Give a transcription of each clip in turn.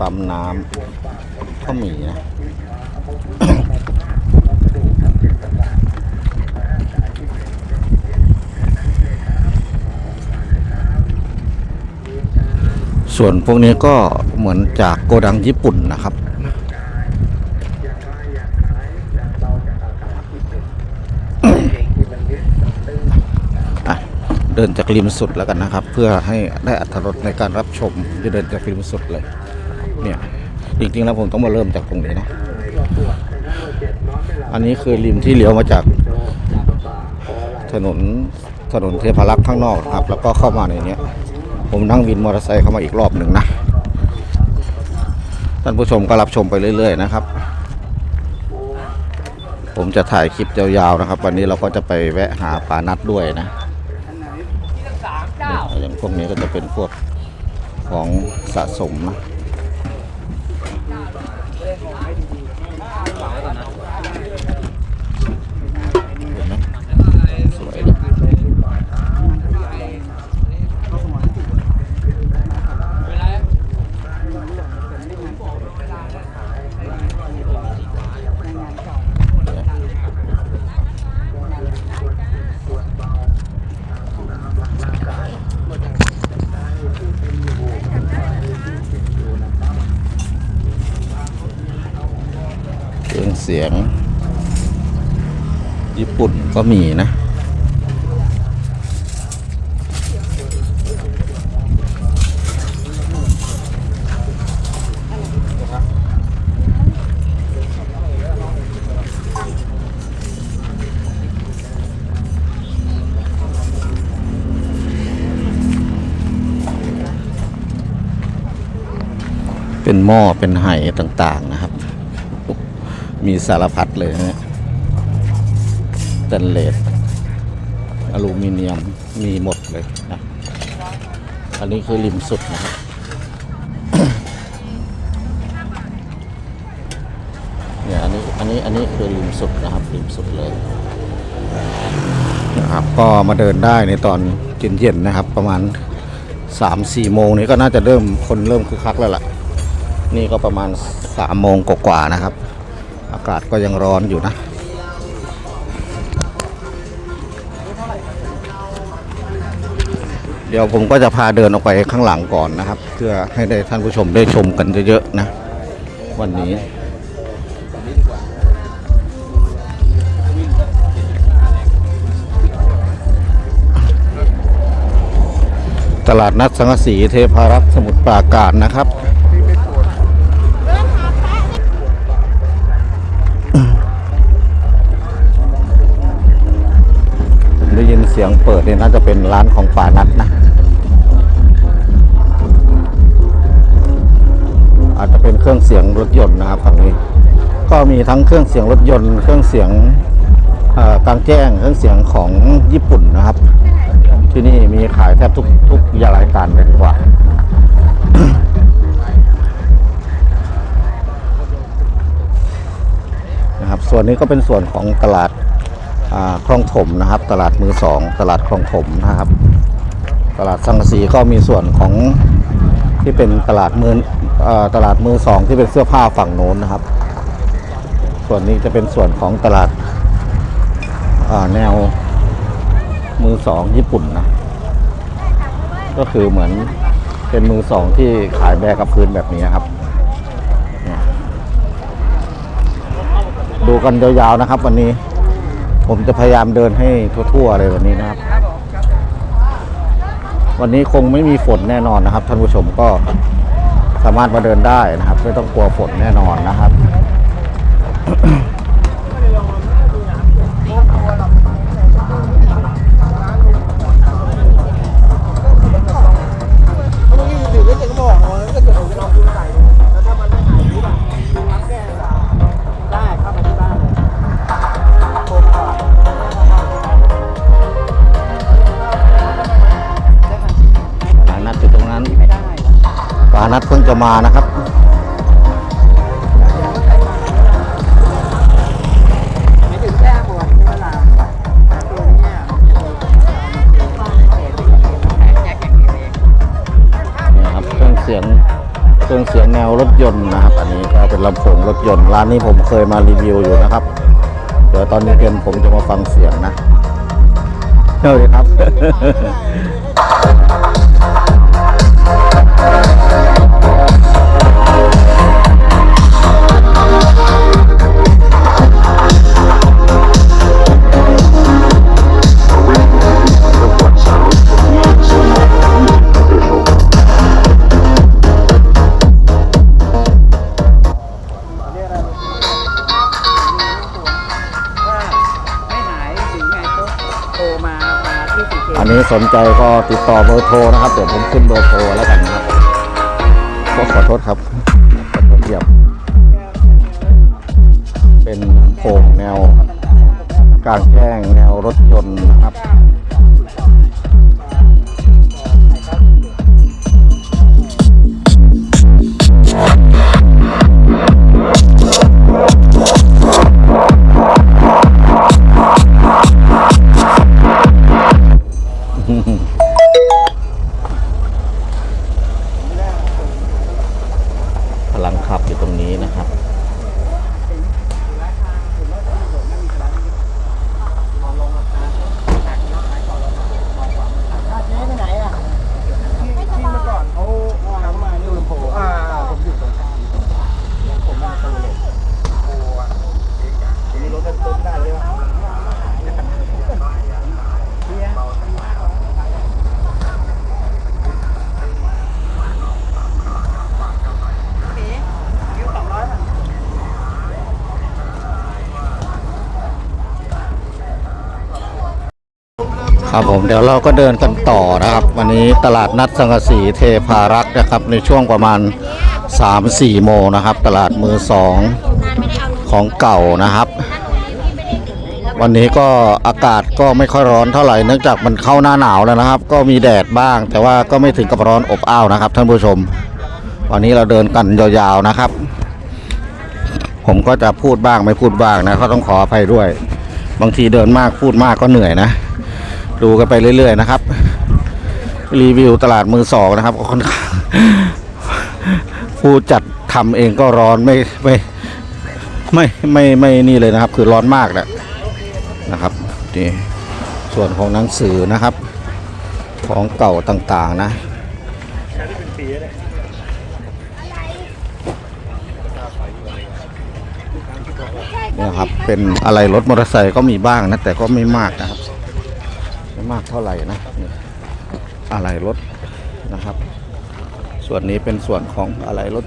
ปั๊มน้ำก็มีนะส่วนพวกนี้ก็เหมือนจากโกดังญี่ปุ่นนะครับ เดินจากริมสุดแล้วกันนะครับ เพื่อให้ได้อัตรสในการรับชมจะเดินจากริมสุดเลย เนี่ยจริงๆแล้วผมต้องมาเริ่มจากตรงนี้นะอันนี้คือริมที่เลี้ยวมาจากถนนถนนเทพารักษ์ข้างนอกครับ แล้วก็เข้ามาในนี้ผมนั่งวินมอเตอร์ไซค์เข้ามาอีกรอบหนึ่งนะท่านผู้ชมก็รับชมไปเรื่อย ๆ นะครับ ผมจะถ่ายคลิปยาวๆนะครับ วันนี้เราก็จะไปแวะหาปลานัดด้วยนะอย่างพวกนี้ก็จะเป็นพวกของสะสมนะเห็นไหมสวยเลย เสียง ญี่ปุ่นก็มีนะเป็นหม้อเป็นไหต่างๆนะครับ มีสารพัดเลยนะสแตนเลสอลูมิเนียมมีหมดเลยนะ อันนี้คือริมสุดนะครับเนี่ยอันนี้อันนี้อันนี้คือริมสุดนะครับริมสุดเลยนะครับก็มาเดินได้ในตอนเย็นๆนะครับ ประมาณ3-4โมงนี้ก็น่าจะเริ่มคนเริ่มคึกคักแล้วล่ะ นี่ก็ประมาณ3โมงกว่าๆนะครับากาศก็ยังร้อนอยู่นะ เดี๋ยวผมก็จะพาเดินออกไปข้างหลังก่อนนะครับ เพื่อให้ได้ท่านผู้ชมได้ชมกันเยอะๆนะ วันนี้ตลาดนัดสังกสีเทพารักษ์สมุทรปราการนะครับ ได้ยินเสียงเปิดเนี่ยน่าจะเป็นร้านของป่านัดนะ อาจจะเป็นเครื่องเสียงรถยนต์นะครับฝั่งนี้ ก็มีทั้งเครื่องเสียงรถยนต์ เครื่องเสียงกลางแจ้ง เครื่องเสียงของญี่ปุ่นนะครับ ที่นี่มีขายแทบทุกทุกยารายการเลยดีกว่านะครับส่วนนี้ก็เป็นส่วนของตลาด คลองถมนะครับ ตลาดมือสองตลาดคลองถมนะครับ ตลาดสังกสีก็มีส่วนของที่เป็นตลาดมืออตลาดมือสองที่เป็นเสื้อผ้าฝั่งโน้นนะครับ ส่วนนี้จะเป็นส่วนของตลาดาแนวมือสองญี่ปุ่นนะก็คือเหมือนเป็นมือสองที่ขายแบกกับพื้นแบบนี้ครับ ดูกันยาวๆนะครับวันนี้ ผมจะพยายามเดินให้ทั่วๆเลยวันนี้นะครับ วันนี้คงไม่มีฝนแน่นอนนะครับ ท่านผู้ชมก็สามารถมาเดินได้นะครับ ไม่ต้องกลัวฝนแน่นอนนะครับ จะมานะครับไม่ถึงแค่หมดเวลาตัวเนี้ยแจ็คอย่างนี้เนี่ยครับเครื่องเสียงเครื่องเสียงแนวรถยนต์นะครับ อันนี้ก็เป็นลำโพงรถยนต์ร้านนี้ผมเคยมารีวิวอยู่นะครับ เดี๋ยวตอนนี้เย็นผมจะมาฟังเสียงนะเฮ้ยครับ สนใจก็ติดต่อเบอร์โทรนะครับ เดี๋ยวผมขึ้นเบอร์โทรแล้วกันนะครับก็ขอโทษครับขอโทษเรียบ เป็นโพงแนวกลางแจ้งแนวรถยนต์นะครับ ครับผมเดี๋ยวเราก็เดินกันต่อนะครับ วันนี้ตลาดนัดสังกสีเทพารักษ์นะครับ ในช่วงประมาณ 3-4 โมงนะครับ ตลาดมือสองของเก่านะครับ วันนี้ก็อากาศก็ไม่ค่อยร้อนเท่าไหร่เนื่องจากมันเข้าหน้าหนาวแล้วนะครับ ก็มีแดดบ้าง แต่ว่าก็ไม่ถึงกับร้อนอบอ้าวนะครับ ท่านผู้ชม วันนี้เราเดินกันยาวๆนะครับ ผมก็จะพูดบ้างไม่พูดบ้างนะก็ต้องขออภัยด้วย บางทีเดินมากพูดมากก็เหนื่อยนะ ดูกันไปเรื่อย ๆ นะครับ รีวิวตลาดมือสองนะครับก็ค่อนข้างผู้จัดทำเองก็ร้อนไม่ไม่ไม่ไม่ไม่นี่เลยนะครับ คือร้อนมากแหละนะครับนี่ส่วนของหนังสือนะครับ ของเก่าต่างๆนะเนี่ยครับเป็นอะไรรถมอเตอร์ไซค์ก็มีบ้างนะแต่ก็ไม่มากนะครับ ไม่มากเท่าไหร่นะอะไรรถนะครับ ส่วนนี้เป็นส่วนของอะไรรถ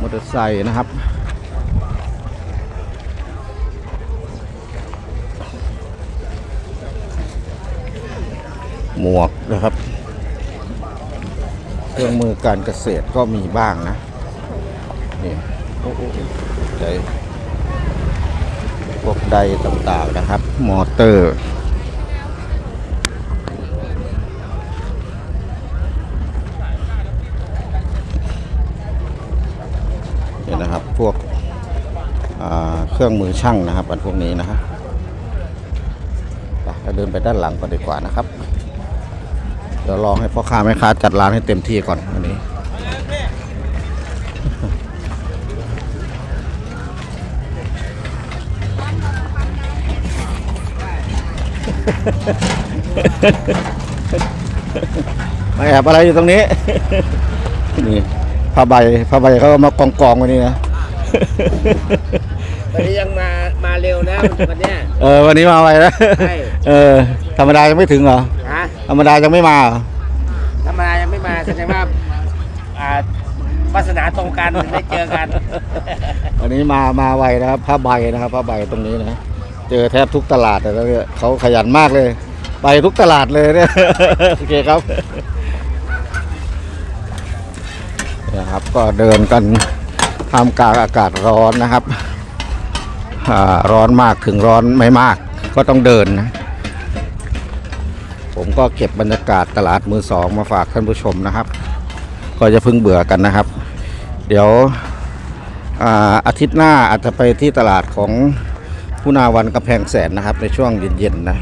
มอเตอร์ไซค์นะครับหมวกนะครับ เครื่องมือการเกษตรก็มีบ้างนะนี่โอ้โหใจพวกใดต่างๆนะครับ มอเตอร์ เนี่ยนะครับ พวกอ่า เครื่องมือช่างนะครับอันพวกนี้นะฮะไปเราเดินไปด้านหลังก่อนดีกว่านะครับ เดี๋ยวลองให้พ่อค้าแม่ค้าจัดร้านให้เต็มที่ก่อนวันนี้มาแอบอะไรอยู่ตรงนี้ นี่ผ้าใบผ้าใบเขามากองกองๆไว้นี่นะ วันนี้ยังมามาเร็วนะวันเนี้ย เออวันนี้มาไวนะใช่ เออธรรมดายังไม่ถึงเหรอฮะธรรมดายังไม่มาเหรอธรรมดายังไม่มาแสดงว่าอ่าวาสนาตรงกันได้เจอกันวันนี้มามาไวนะครับผ้าใบนะครับผ้าใบตรงนี้นะเจอแทบทุกตลาดเลยนะเนี่ยเขาขยันมากเลย ไปทุกตลาดเลยเนี่ย โอเคครับเนี่ยครับก็เดินกันท่ามกลางอากาศร้อนนะครับอ่า ร้อนมากถึงร้อนไม่มาก ก็ต้องเดินนะ ผมก็เก็บบรรยากาศตลาดมือสองมาฝากท่านผู้ชมนะครับ ก็จะพึ่งเบื่อกันนะครับ เดี๋ยวอาอาทิตย์หน้าอาจจะไปที่ตลาดของผู้นาวันกำแพงแสนนะครับ ในช่วงเย็นๆนะ